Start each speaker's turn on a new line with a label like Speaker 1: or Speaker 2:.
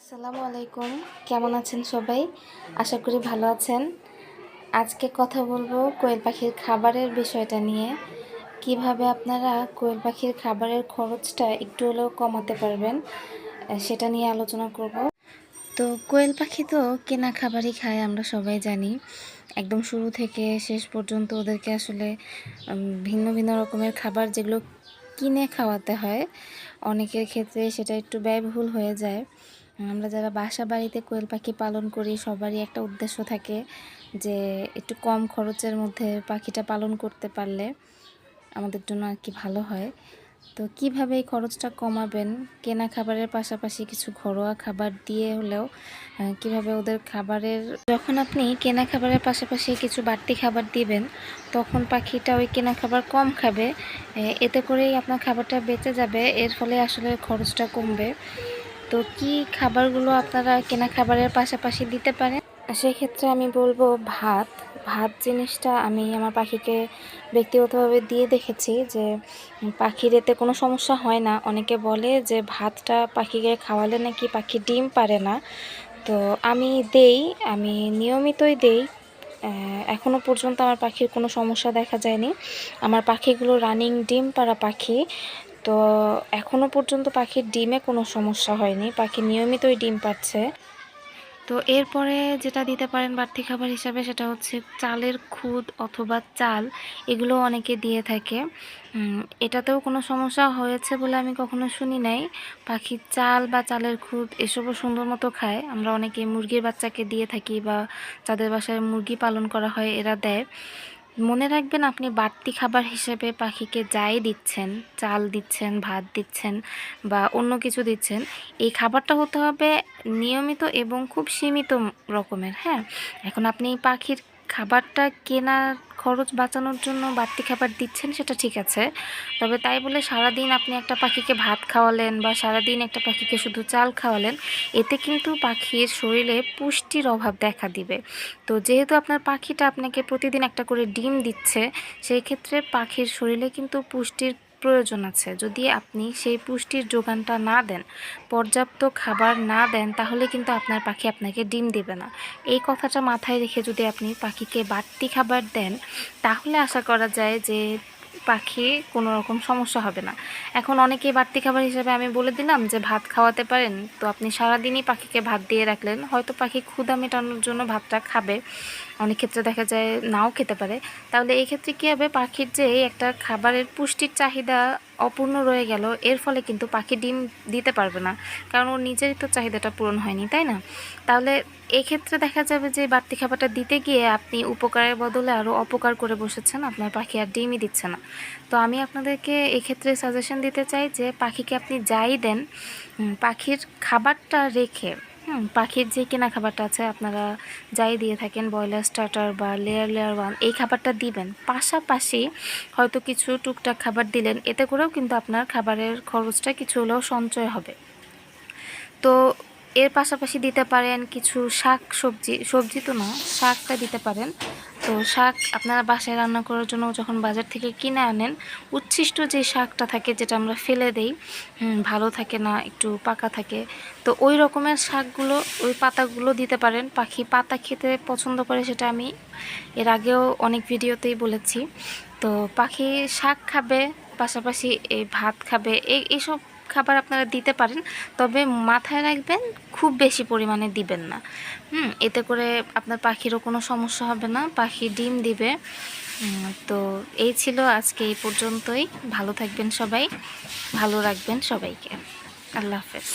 Speaker 1: আসসালামু আলাইকুম। কেমন আছেন সবাই? আশা করি ভালো আছেন। আজকে কথা বলব কোয়েল পাখির খাবারের বিষয়টা নিয়ে। কীভাবে আপনারা কোয়েল পাখির খাবারের খরচটা একটু হলেও কমাতে পারবেন সেটা নিয়ে আলোচনা করব। তো কোয়েল পাখি তো কেনা খাবারই খায়, আমরা সবাই জানি। একদম শুরু থেকে শেষ পর্যন্ত ওদেরকে আসলে ভিন্ন ভিন্ন রকমের খাবার যেগুলো কিনে খাওয়াতে হয়, অনেকের ক্ষেত্রে সেটা একটু ব্যয়বহুল হয়ে যায়। আমরা যারা বাসা বাড়িতে কোয়েল পাখি পালন করি, সবারই একটা উদ্দেশ্য থাকে যে একটু কম খরচের মধ্যে পাখিটা পালন করতে পারলে আমাদের জন্য আর কি ভালো হয়। তো কীভাবে এই খরচটা কমাবেন? কেনা খাবারের পাশাপাশি কিছু ঘরোয়া খাবার দিয়ে হলেও কীভাবে ওদের খাবারের, যখন আপনি কেনা খাবারের পাশাপাশি কিছু বাড়তি খাবার দিবেন, তখন পাখিটা ওই কেনা খাবার কম খাবে এতে করেই আপনার খাবারটা বেঁচে যাবে, এর ফলে আসলে খরচটা কমবে। তো কি খাবারগুলো আপনারা কেনা খাবারের পাশাপাশি দিতে পারেন? সেক্ষেত্রে আমি বলব ভাত। ভাত জিনিসটা আমি আমার পাখিকে ব্যক্তিগতভাবে দিয়ে দেখেছি যে পাখির এতে কোনো সমস্যা হয় না। অনেকে বলে যে ভাতটা পাখিকে খাওয়ালে নাকি পাখি ডিম পারে না। তো আমি দেই আমি নিয়মিতই দেই। আহ, এখনও পর্যন্ত আমার পাখির কোনো সমস্যা দেখা যায়নি। আমার পাখিগুলো রানিং ডিম পাড়া পাখি। তো এখনও পর্যন্ত পাখির ডিমে কোনো সমস্যা হয়নি। পাখি নিয়মিতই ডিম পাচ্ছে। তো এরপরে যেটা দিতে পারেন বাড়তি খাবার হিসাবে সেটা হচ্ছে চালের খুদ অথবা চাল, এগুলো অনেকে দিয়ে থাকে। এটাতেও কোনো সমস্যা হয়েছে বলে আমি কখনো শুনি নাই। পাখির চাল বা চালের খুদ এসবও সুন্দর মতো খায়। আমরা অনেকে মুরগির বাচ্চাকে দিয়ে থাকি বা যাদের বাসায় মুরগি পালন করা হয়, এরা দেয়। মনে রাখবেন আপনি বাড়তি খাবার হিসেবে পাখিকে যাই দিচ্ছেন, চাল দিচ্ছেন, ভাত দিচ্ছেন বা অন্য কিছু দিচ্ছেন, এই খাবারটা হতে হবে নিয়মিত এবং খুব সীমিত রকমের হ্যাঁ? এখন আপনি পাখির খাবারটা কেনার খরচ বাঁচানোর জন্য বাড়তি খাবার দিচ্ছেন, সেটা ঠিক আছে। তবে তাই বলে সারাদিন আপনি একটা পাখিকে ভাত খাওয়ালেন বা সারাদিন একটা পাখিকে শুধু চাল খাওয়ালেন, এতে কিন্তু পাখির শরীরে পুষ্টির অভাব দেখা দিবে। তো যেহেতু আপনার পাখিটা আপনাকে প্রতিদিন একটা করে ডিম দিচ্ছে, সেই ক্ষেত্রে পাখির শরীরে কিন্তু পুষ্টির প্রয়োজন আছে। যদি আপনি সেই পুষ্টির যোগানটা না দেন, পর্যাপ্ত খাবার না দেন, তাহলে কিন্তু আপনার পাখি আপনাকে ডিম দেবে না। এই কথাটা মাথায় রেখে যদি আপনি পাখিকে বাড়তি খাবার দেন, তাহলে আশা করা যায় যে পাখি কোনো রকম সমস্যা হবে না। এখন অনেকে বাড়তি খাবার হিসেবে আমি বলে দিলাম যে, ভাত খাওয়াতে পারেন। তো আপনি সারাদিনই পাখিকে ভাত দিয়ে রাখলেন। হয়তো পাখি ক্ষুদা মেটানোর জন্য ভাতটা খাবে। অনেক ক্ষেত্রে দেখা যায় নাও খেতে পারে। তাহলে এই ক্ষেত্রে কী হবে? পাখির যে একটা খাবারের পুষ্টির চাহিদা অপূর্ণ রয়ে গেল। এর ফলে কিন্তু পাখি ডিম দিতে পারবে না। কারণ ওর নিজেরই তো চাহিদাটা পূরণ হয়নি, তাই না? তাহলে এক্ষেত্রে দেখা যাবে যে বাড়তি খাবারটা দিতে গিয়ে আপনি উপকারের বদলে আরও অপকার করে বসেছেন। আপনার পাখি আর ডিমই দিচ্ছে না। তো আমি আপনাদেরকে এক্ষেত্রে সাজেশন দিতে চাই যে, পাখিকে আপনি যাই দেন পাখির খাবারটা রেখে হুম, পাখির যে কেনা খাবারটা আছে, আপনারা যাই দিয়ে থাকেন, ব্রয়লার স্টার্টার বা লেয়ার লেয়ার ওয়ান, এই খাবারটা দিবেন। পাশাপাশি হয়তো কিছু টুকটাক খাবার দিলেন, এতে করেও কিন্তু আপনার খাবারের খরচটা কিছু হলেও সঞ্চয় হবে। তো এর পাশাপাশি দিতে পারেন কিছু শাক সবজি সবজি তো না, শাকটা দিতে পারেন। তো শাক আপনারা বাসায় রান্না করার জন্য যখন বাজার থেকে কিনে আনেন, উচ্ছিষ্ট যে শাকটা থাকে যেটা আমরা ফেলে দেই ভালো থাকে না, একটু পাকা থাকে, তো ওই রকমের শাকগুলো, ওই পাতাগুলো দিতে পারেন। পাখি পাতা খেতে পছন্দ করে সেটা আমি এর আগেও অনেক ভিডিওতেই বলেছি। তো পাখি শাক খাবে, পাশাপাশি এই ভাত খাবে, এই, এইসব খাবার আপনারা দিতে পারেন, তবে মাথায় রাখবেন খুব বেশি পরিমাণে দিবেন না। হুম, এতে করে আপনার পাখিরও কোনো সমস্যা হবে না, পাখি ডিম দিবে। তো এই ছিল আজকে এই পর্যন্তই। ভালো থাকবেন সবাই, ভালো রাখবেন সবাইকে। আল্লাহ হাফেজ।